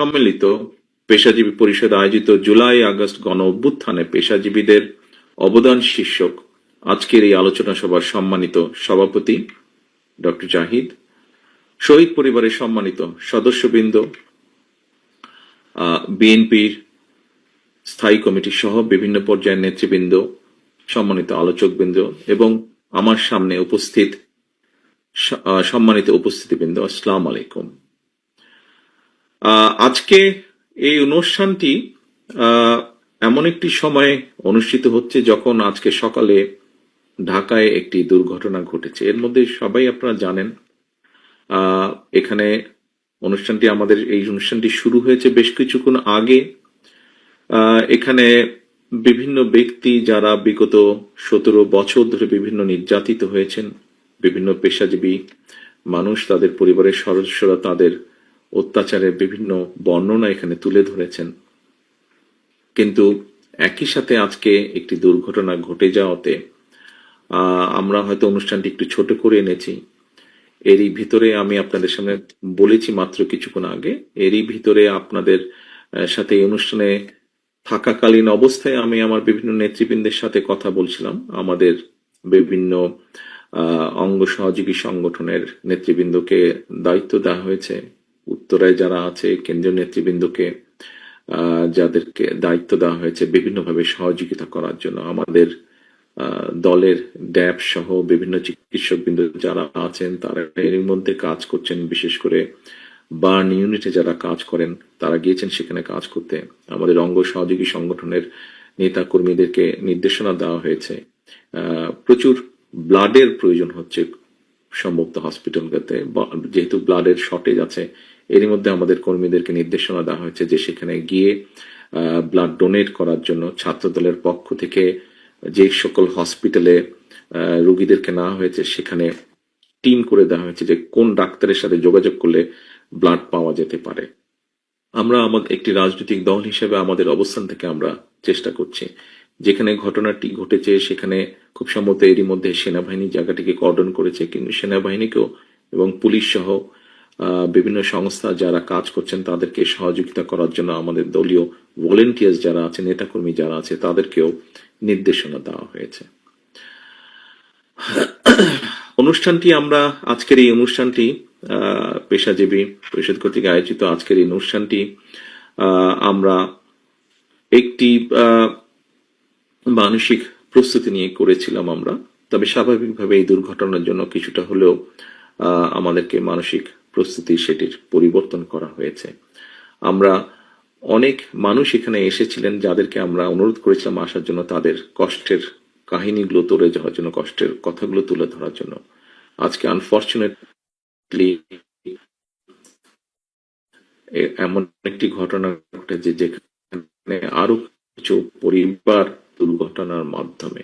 সম্মিলিত পেশাজীবী পরিষদ আয়োজিত জুলাই আগস্ট গণ অভ্যুত্থানে পেশাজীবীদের অবদান শীর্ষক। আজকের এই আলোচনা সভার সম্মানিত সভাপতি ডক্টর জাহিদ, শহীদ পরিবারের সম্মানিত সদস্যবৃন্দ বিএনপির স্থায়ী কমিটি সহ বিভিন্ন পর্যায়ের নেতৃবৃন্দ, সম্মানিত আলোচকবৃন্দ এবং আমার সামনে উপস্থিত সম্মানিত উপস্থিতিবৃন্দ, আসসালাম আলাইকুম। আজকে এই অনুষ্ঠানটি এমন একটি সময়ে অনুষ্ঠিত হচ্ছে যখন আজকে সকালে ঢাকায় একটি দুর্ঘটনা ঘটেছে। এর মধ্যে সবাই আপনারা জানেন এখানে অনুষ্ঠানটি আমাদের, এই অনুষ্ঠানটি শুরু হয়েছে বেশ কিছুক্ষণ আগে। এখানে বিভিন্ন ব্যক্তি যারা বিগত সতেরো বছর ধরে বিভিন্ন নির্যাতিত হয়েছেন, বিভিন্ন পেশাজীবী মানুষ, তাদের পরিবারের সদস্যরা তাদের অত্যাচারের বিভিন্ন বর্ণনা এখানে তুলে ধরেছেন। কিন্তু একই সাথে আজকে একটি দুর্ঘটনা ঘটে যাওয়াতে আমরা হয়তো অনুষ্ঠানটি একটু ছোট করে এনেছি। এরই ভিতরে আমি আপনাদের সামনে বলেছি মাত্র কিছুক্ষণ আগে, এরই ভিতরে আপনাদের সাথে এই অনুষ্ঠানে থাকাকালীন অবস্থায় আমি আমার বিভিন্ন নেতৃবৃন্দের সাথে কথা বলছিলাম। আমাদের বিভিন্ন অঙ্গ সহযোগী সংগঠনের নেতৃবৃন্দকে দায়িত্ব দেওয়া হয়েছে। উত্তরায় যারা আছে, কেন্দ্রীয় নেতৃবৃন্দকে যাদেরকে দায়িত্ব দেওয়া হয়েছে বিভিন্নভাবে সহযোগিতা করার জন্য, আমাদের দলের ড্যাব সহ বিভিন্ন চিকিৎসক বিন্দু যারা আছেন, তারা এর মধ্যে কাজ করছেন। বিশেষ করে বার্ন ইউনিটে যারা কাজ করেন, তারা গিয়েছেন সেখানে কাজ করতে। আমাদের অঙ্গ সহযোগী সংগঠনের নেতা কর্মীদেরকে নির্দেশনা দেওয়া হয়েছে। প্রচুর ব্লাডের প্রয়োজন হচ্ছে সম্ভবত হসপিটালগুলোতে যেহেতু ব্লাডের শর্টেজ আছে এরই মধ্যে আমাদের কর্মীদেরকে নির্দেশনা দেওয়া হয়েছে যে সেখানে গিয়ে ব্লাড ডোনেট করার জন্য ছাত্র দলের পক্ষ থেকে যে সকল হসপিটালে রুগীদেরকে নেওয়া হয়েছে, সেখানে টিম করে দেওয়া হয়েছে যে কোন ডাক্তারের সাথে যোগাযোগ করলে ব্লাড পাওয়া যেতে পারে। আমরা আমাদের একটি রাজনৈতিক দল হিসেবে আমাদের অবস্থান থেকে আমরা চেষ্টা করছি। যেখানে ঘটনাটি ঘটেছে, সেখানে খুব সম্ভবত এরই মধ্যে সেনাবাহিনী জায়গাটিকে কর্ডন করেছে, কিন্তু সেনাবাহিনীকেও এবং পুলিশ সহ বিভিন্ন সংস্থা যারা কাজ করছেন, তাদেরকে সহযোগিতা করার জন্য আমাদের দলীয় ভলেন্টিয়ার্স যারা আছে নেতাকর্মী যারা আছে, তাদেরকেও নির্দেশনা দেওয়া হয়েছে। অনুষ্ঠানটি আমরা, আজকের এই অনুষ্ঠানটি পেশাজীবী পরিষদ কর্তৃক আয়োজিত। আজকের এই অনুষ্ঠানটি আমরা একটি মানসিক প্রস্তুতি নিয়ে করেছিলাম আমরা। তবে স্বাভাবিকভাবে এই দুর্ঘটনার জন্য কিছুটা হলেও আমাদেরকে মানসিক প্রস্তুতি সেটির পরিবর্তন করা হয়েছে। আমরা অনেক মানুষ এখানে এসেছিলেন যাদেরকে আমরা অনুরোধ করেছিলাম আসার জন্য তাদের কষ্টের কাহিনীগুলো তুলে ধরার জন্য, কষ্টের কথাগুলো তুলে ধরার জন্য। আজকে আনফর্চুনেটলি এমন একটি ঘটনা ঘটেছে যেখানে আরও কিছু পরিবার দুর্ঘটনার মাধ্যমে